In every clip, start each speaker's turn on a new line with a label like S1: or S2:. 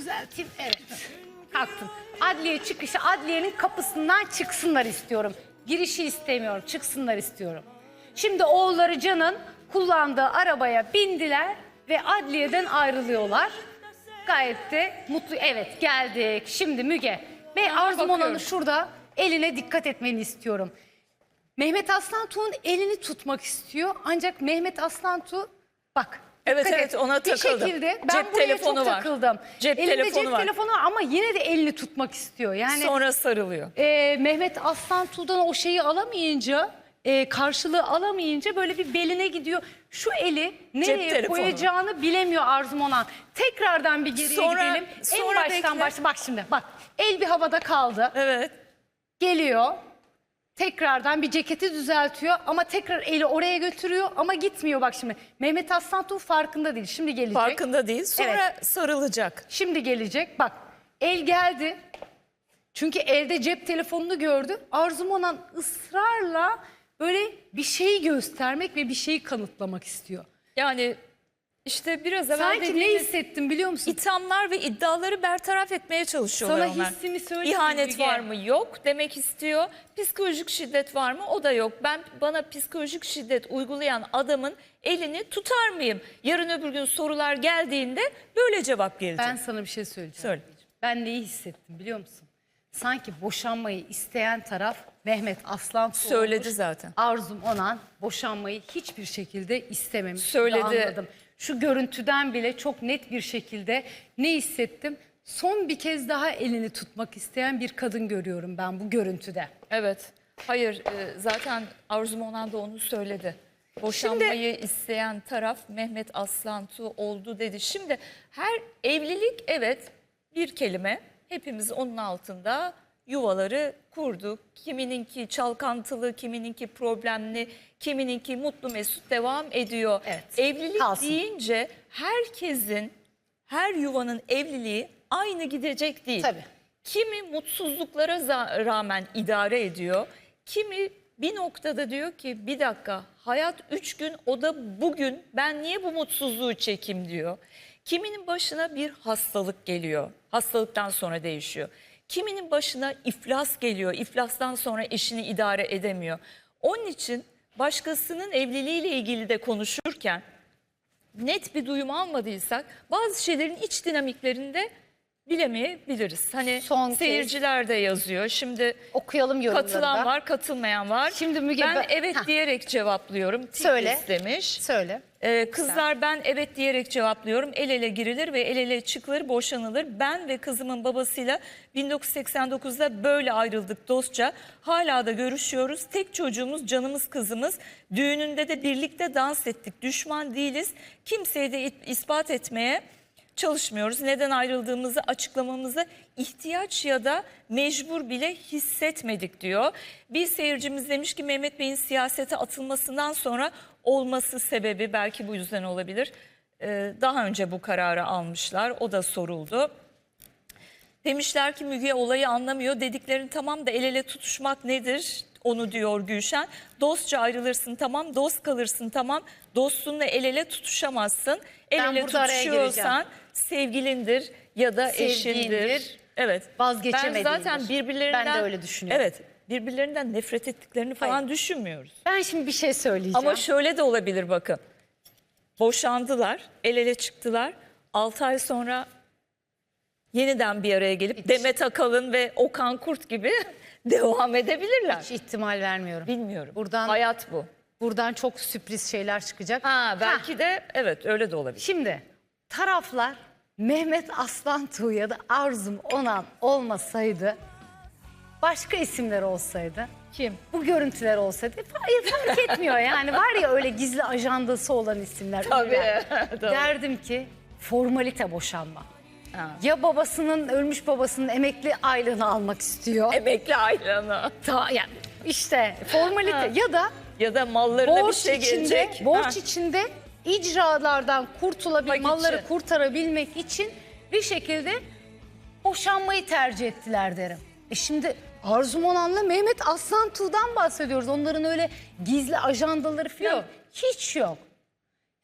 S1: düzelteyim. Evet. Kalktım. Adliye çıkışı adliyenin kapısından çıksınlar istiyorum. Girişi istemiyorum. Çıksınlar istiyorum. Şimdi oğulları Can'ın kullandığı arabaya bindiler ve adliyeden ayrılıyorlar. Gayet de mutlu. Evet geldik. Şimdi Müge. Ve Arzum
S2: bakıyorum.
S1: Onan'ı şurada eline dikkat etmeni istiyorum. Mehmet Aslantuğ'un elini tutmak istiyor. Ancak Mehmet Aslantuğ bak
S2: Evet,
S1: dikkat
S2: evet,
S1: et.
S2: ona
S1: Bir
S2: takıldım.
S1: şekilde ben
S2: Cep
S1: buraya
S2: telefonu
S1: çok
S2: var.
S1: takıldım.
S2: Cep
S1: Elinde
S2: telefonu
S1: cep
S2: var.
S1: telefonu ama yine de elini tutmak istiyor. Yani
S2: Sonra sarılıyor.
S1: e, Mehmet Aslantuğ'dan o şeyi alamayınca e, karşılığı alamayınca böyle bir beline gidiyor. Şu eli nereye koyacağını bilemiyor Arzum Onan. Tekrardan bir geriye
S2: Sonra-
S1: gidelim.
S2: sonra
S1: en baştan
S2: bekle.
S1: başla. Bak şimdi bak el bir havada kaldı.
S2: Evet.
S1: Geliyor. Tekrardan bir ceketi düzeltiyor ama tekrar eli oraya götürüyor ama gitmiyor bak şimdi. Mehmet Aslantuğ farkında değil. Şimdi gelecek.
S2: Farkında değil. Sonra sarılacak.
S1: Şimdi gelecek. Bak el geldi. Çünkü elde cep telefonunu gördü. Arzum Onan ısrarla böyle bir şeyi göstermek ve bir şeyi kanıtlamak istiyor.
S2: Yani işte biraz evvel
S1: Sanki ne hissettim biliyor musun?
S2: ithamlar ve iddiaları bertaraf etmeye çalışıyorlar
S1: Sana
S2: onlar.
S1: hissimi söyleyeyim
S2: İhanet
S1: Müge.
S2: var mı? Yok demek istiyor. Psikolojik şiddet var mı? O da yok. Ben bana psikolojik şiddet uygulayan adamın elini tutar mıyım? Yarın öbür gün sorular geldiğinde böyle cevap gelecek.
S1: Ben sana bir şey söyleyeceğim.
S2: Söyle.
S1: Ben neyi hissettim biliyor musun? Sanki boşanmayı isteyen taraf Mehmet Aslan
S2: Söyledi zaten.
S1: Arzum Onan boşanmayı hiçbir şekilde istememiş.
S2: Söyledi.
S1: Anladım. Şu görüntüden bile çok net bir şekilde ne hissettim? Son bir kez daha elini tutmak isteyen bir kadın görüyorum ben bu görüntüde.
S2: Evet. Hayır e, zaten Arzu Monan da onu söyledi. Boşanmayı isteyen taraf Mehmet Aslantu oldu dedi. Şimdi her evlilik evet bir kelime. Hepimiz onun altında yuvaları kurduk. Kimininki çalkantılı, kimininki problemli, kimininki mutlu mesut devam ediyor.
S1: Evet,
S2: Evlilik
S1: kalsın.
S2: deyince herkesin, her yuvanın evliliği aynı gidecek değil.
S1: Tabii.
S2: Kimi mutsuzluklara rağmen idare ediyor. Kimi bir noktada diyor ki bir dakika hayat üç gün o da bugün ben niye bu mutsuzluğu çekeyim diyor. Kiminin başına bir hastalık geliyor. Hastalıktan sonra değişiyor. Kiminin başına iflas geliyor. İflastan sonra eşini idare edemiyor. Onun için başkasının evliliğiyle ilgili de konuşurken net bir duyum almadıysak bazı şeylerin iç dinamiklerinde bilemeyebiliriz. Hani
S1: Son
S2: seyirciler de yazıyor. Şimdi
S1: Okuyalım yorumları
S2: katılan
S1: da.
S2: var, katılmayan var.
S1: Şimdi Müge,
S2: ben
S1: ben-
S2: evet
S1: Heh.
S2: diyerek cevaplıyorum.
S1: Söyle.
S2: Tiflis demiş.
S1: Söyle.
S2: Ee, kızlar ben evet diyerek cevaplıyorum. El ele girilir ve el ele çıkılır, boşanılır. Ben ve kızımın babasıyla 1989'da böyle ayrıldık dostça. Hala da görüşüyoruz. Tek çocuğumuz, canımız kızımız. Düğününde de birlikte dans ettik. Düşman değiliz. Kimseye de ispat etmeye çalışmıyoruz. Neden ayrıldığımızı açıklamamızı ihtiyaç ya da mecbur bile hissetmedik diyor. Bir seyircimiz demiş ki Mehmet Bey'in siyasete atılmasından sonra olması sebebi belki bu yüzden olabilir. Ee, daha önce bu kararı almışlar. O da soruldu. Demişler ki Müge olayı anlamıyor. Dediklerin tamam da el ele tutuşmak nedir? Onu diyor Gülşen. Dostça ayrılırsın tamam, dost kalırsın tamam. Dostunla el ele tutuşamazsın. El
S1: Ben
S2: ele tutuşuyorsan sevgilindir ya da
S1: Sevdiğindir.
S2: eşindir. Evet.
S1: Vazgeçemediğindir.
S2: Ben zaten birbirlerinden...
S1: Ben de öyle düşünüyorum.
S2: Evet. Birbirlerinden nefret ettiklerini falan
S1: Hayır.
S2: düşünmüyoruz.
S1: Ben şimdi bir şey söyleyeceğim.
S2: Ama şöyle de olabilir bakın. Boşandılar, el ele çıktılar. 6 ay sonra yeniden bir araya gelip Demet Akalın ve Okan Kurt gibi devam edebilirler.
S1: Hiç ihtimal vermiyorum.
S2: Bilmiyorum.
S1: Buradan-
S2: Hayat bu.
S1: Buradan çok sürpriz şeyler çıkacak.
S2: Ha belki de evet öyle de olabilir.
S1: Şimdi taraflar Mehmet Aslantuğ ya da Arzum Onan olmasaydı başka isimler olsaydı
S2: Kim?
S1: bu görüntüler olsaydı hayır fark etmiyor yani var ya öyle gizli ajandası olan isimler
S2: Tabii, tabii.
S1: derdim ki formalite boşanma
S2: Ha.
S1: ya babasının ölmüş babasının emekli aylığını almak istiyor
S2: Emekli aylığına
S1: Ta, yani işte formalite ya da
S2: ya da mallarına bir
S1: borç
S2: şey
S1: içinde
S2: gelecek.
S1: borç
S2: Ha.
S1: içinde icralardan kurtulabilmek,
S2: Bak
S1: malları
S2: için.
S1: kurtarabilmek için bir şekilde boşanmayı tercih ettiler derim. E şimdi Arzu Monan'la Mehmet Aslan Tuğ'dan bahsediyoruz. Onların öyle gizli ajandaları falan
S2: Yok.
S1: hiç yok.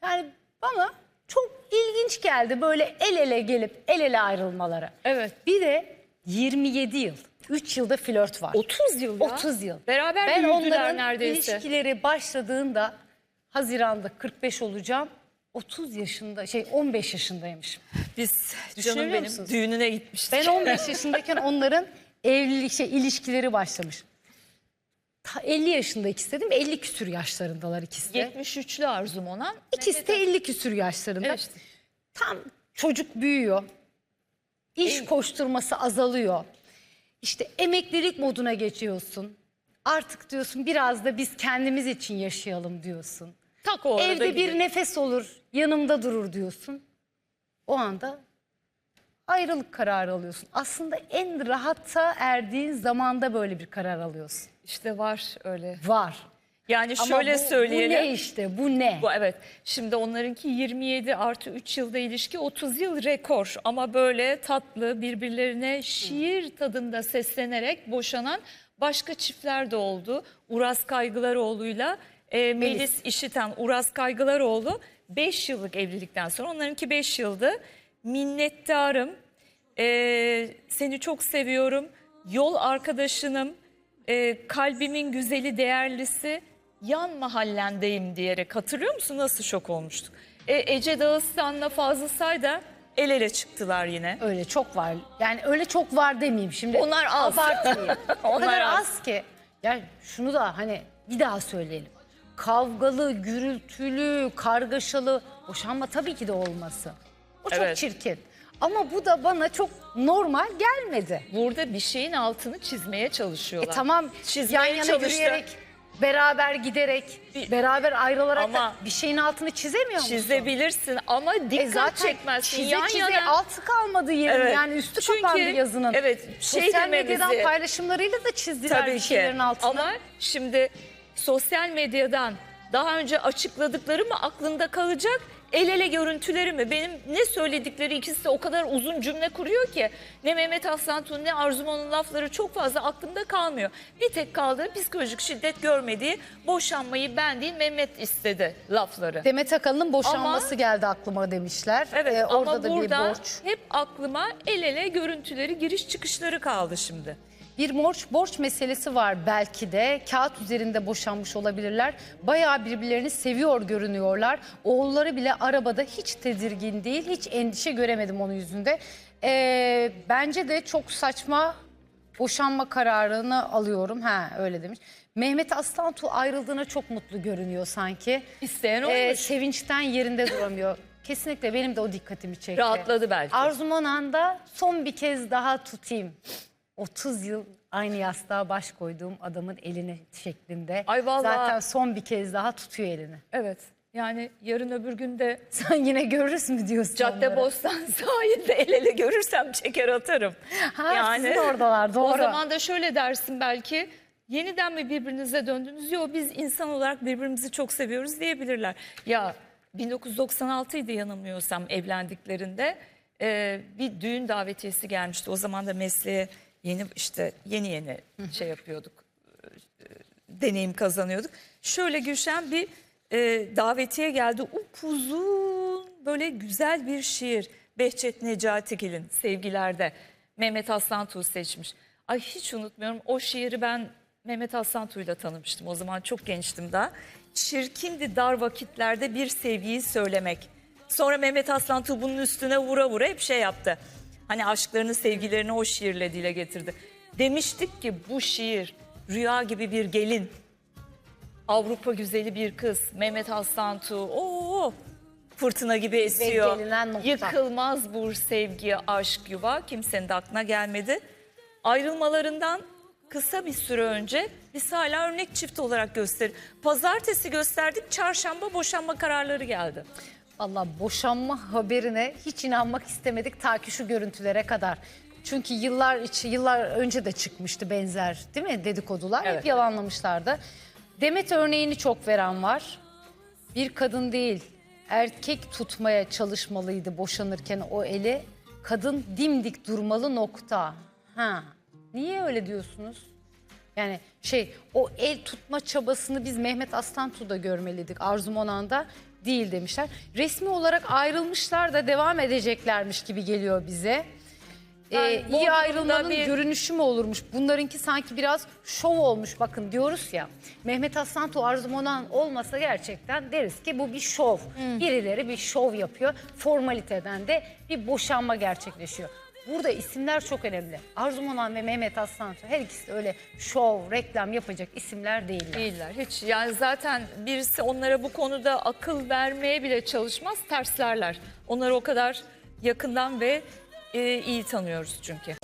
S1: Yani bana çok ilginç geldi böyle el ele gelip el ele ayrılmaları.
S2: Evet.
S1: Bir de 27 yıl, 3 yılda flört var.
S2: 30 yıl ya.
S1: 30 yıl.
S2: Beraber
S1: ben
S2: büyüdüler
S1: onların
S2: neredeyse.
S1: ilişkileri başladığında Haziran'da 45 olacağım. 30 yaşında şey 15 yaşındaymışım.
S2: Biz canım benim
S1: musunuz?
S2: düğününe gitmiştik.
S1: Ben 15 yaşındayken onların evlilik şey ilişkileri başlamış. Ta 50 yaşında ikisi dedim 50 küsür yaşlarındalar ikisi de.
S2: 73'lü Arzum ona.
S1: İkisi de 50 küsür yaşlarında.
S2: Evet.
S1: Tam çocuk büyüyor. İş koşturması azalıyor. İşte emeklilik moduna geçiyorsun. Artık diyorsun biraz da biz kendimiz için yaşayalım diyorsun.
S2: Tak o arada
S1: Evde bir nefes olur, yanımda durur diyorsun. O anda ayrılık kararı alıyorsun. Aslında en rahata erdiğin zamanda böyle bir karar alıyorsun.
S2: İşte var öyle.
S1: Var.
S2: Yani
S1: Ama
S2: şöyle
S1: bu,
S2: söyleyelim.
S1: Bu ne işte, bu ne?
S2: Bu evet. Şimdi onlarınki 27 artı 3 yılda ilişki 30 yıl rekor. Ama böyle tatlı birbirlerine şiir tadında seslenerek boşanan başka çiftler de oldu. Uras Kaygılaroğlu'yla e, Melis İşiten Uras Kaygılaroğlu 5 yıllık evlilikten sonra onlarınki 5 yıldı. Minnettarım. e, seni çok seviyorum. Yol arkadaşınım. e, kalbimin güzeli değerlisi yan mahallendeyim diyerek hatırlıyor musun nasıl şok olmuştuk? E, Ece Dağıstan'la Fazıl Say da el ele çıktılar yine.
S1: Öyle çok var. Yani öyle çok var demeyeyim şimdi.
S2: Onlar az.
S1: Abartmayayım. o
S2: Onlar
S1: kadar
S2: az.
S1: az. ki. Yani şunu da hani bir daha söyleyelim. Kavgalı, gürültülü, kargaşalı boşanma tabii ki de olması. O çok
S2: Evet.
S1: çirkin. Ama bu da bana çok normal gelmedi.
S2: Burada bir şeyin altını çizmeye
S1: E
S2: çalışıyorlar.
S1: tamam
S2: Çizmeye
S1: yan yana
S2: çalıştı.
S1: yürüyerek, beraber giderek, beraber ayrılarak
S2: Ama-
S1: da bir şeyin altını çizemiyor musun?
S2: Çizebilirsin ama dikkat
S1: E zaten
S2: çekmezsin.
S1: çize
S2: yan
S1: çize
S2: yana.
S1: altı kalmadı yerin
S2: Evet.
S1: yani üstü
S2: Çünkü-
S1: kapandı yazının.
S2: evet, şey
S1: Sosyal medyadan
S2: dememizi-
S1: paylaşımlarıyla da çizdiler
S2: Tabii
S1: bir
S2: ki.
S1: şeylerin altına.
S2: Ama şimdi sosyal medyadan daha önce açıkladıkları mı aklında kalacak? El ele görüntüleri mi? Benim ne söyledikleri ikisi de o kadar uzun cümle kuruyor ki. Ne Mehmet Aslantuğ ne Arzuman'ın lafları çok fazla aklımda kalmıyor. Bir tek kaldığı psikolojik şiddet görmediği boşanmayı ben değil Mehmet istedi lafları.
S1: Demet Akalın'ın boşanması
S2: Ama-
S1: geldi aklıma demişler.
S2: Evet
S1: Ee, orada
S2: ama
S1: da
S2: burada
S1: bir borç.
S2: hep aklıma el ele görüntüleri giriş çıkışları kaldı şimdi.
S1: Bir borç borç meselesi var belki de. Kağıt üzerinde boşanmış olabilirler. Bayağı birbirlerini seviyor görünüyorlar. Oğulları bile arabada hiç tedirgin değil. Hiç endişe göremedim onun yüzünde. Ee, bence de çok saçma boşanma kararını alıyorum. Ha öyle demiş. Mehmet Aslantu ayrıldığına çok mutlu görünüyor sanki.
S2: İsteyen
S1: Ee,
S2: oymuş.
S1: sevinçten yerinde duramıyor. Kesinlikle benim de o dikkatimi çekti.
S2: Rahatladı belki.
S1: Arzu Monan'da son bir kez daha tutayım. 30 yıl aynı yastığa baş koyduğum adamın elini şeklinde.
S2: Ay vallahi.
S1: Zaten son bir kez daha tutuyor elini.
S2: Evet yani yarın öbür gün de
S1: Sen yine görürüz mü diyorsun
S2: Cadde
S1: onları?
S2: Bostan sahilde el ele görürsem çeker atarım.
S1: Ha, sizin oradalar, doğru.
S2: O zaman da şöyle dersin belki yeniden mi birbirinize döndünüz? Yok biz insan olarak birbirimizi çok seviyoruz diyebilirler. Ya 1996 idi yanılmıyorsam evlendiklerinde e, bir düğün davetiyesi gelmişti. O zaman da mesleğe yeni işte yeni yeni şey yapıyorduk deneyim kazanıyorduk. Şöyle Gülşen bir e, davetiye geldi. Upuzun böyle güzel bir şiir. Behçet Necatigil'in Sevgilerde Mehmet Aslantuğ seçmiş. Ay hiç unutmuyorum o şiiri ben Mehmet Aslantuğ'yla tanımıştım. O zaman çok gençtim daha. Çirkindi dar vakitlerde bir sevgiyi söylemek. Sonra Mehmet Aslantuğ bunun üstüne vura vura hep şey yaptı. Hani aşklarını sevgilerini o şiirle dile getirdi. Demiştik ki bu şiir rüya gibi bir gelin Avrupa güzeli bir kız Mehmet Aslantuğ o fırtına gibi esiyor.
S1: gelinen nokta.
S2: Yıkılmaz bu sevgi, aşk, yuva kimsenin de aklına gelmedi. Ayrılmalarından kısa bir süre önce biz hala örnek çift olarak gösterir. Pazartesi gösterdik, çarşamba boşanma kararları geldi.
S1: Allah boşanma haberine hiç inanmak istemedik ta ki şu görüntülere kadar. Çünkü yıllar içi yıllar önce de çıkmıştı benzer değil mi dedikodular
S2: Evet.
S1: hep yalanlamışlardı. Demet örneğini çok veren var. Bir kadın değil erkek tutmaya çalışmalıydı boşanırken o eli. Kadın dimdik durmalı nokta. Ha. Niye öyle diyorsunuz? Yani şey o el tutma çabasını biz Mehmet Aslantu'da görmeliydik Arzu Monan'da. Değil demişler. Resmi olarak ayrılmışlar da devam edeceklermiş gibi geliyor bize.
S2: Yani
S1: Ee,
S2: Bodrum'da
S1: iyi ayrılmanın
S2: bir-
S1: görünüşü mü olurmuş? Bunlarınki sanki biraz şov olmuş bakın diyoruz ya. Mehmet Aslantu Arzu Monan olmasa gerçekten deriz ki bu bir şov. Birileri bir şov yapıyor. Formaliteden de bir boşanma gerçekleşiyor. Burada isimler çok önemli. Arzu Monan ve Mehmet Aslantu her ikisi öyle şov, reklam yapacak isimler değiller.
S2: Değiller hiç. Yani zaten birisi onlara bu konuda akıl vermeye bile çalışmaz, terslerler. Onları o kadar yakından ve e, iyi tanıyoruz çünkü.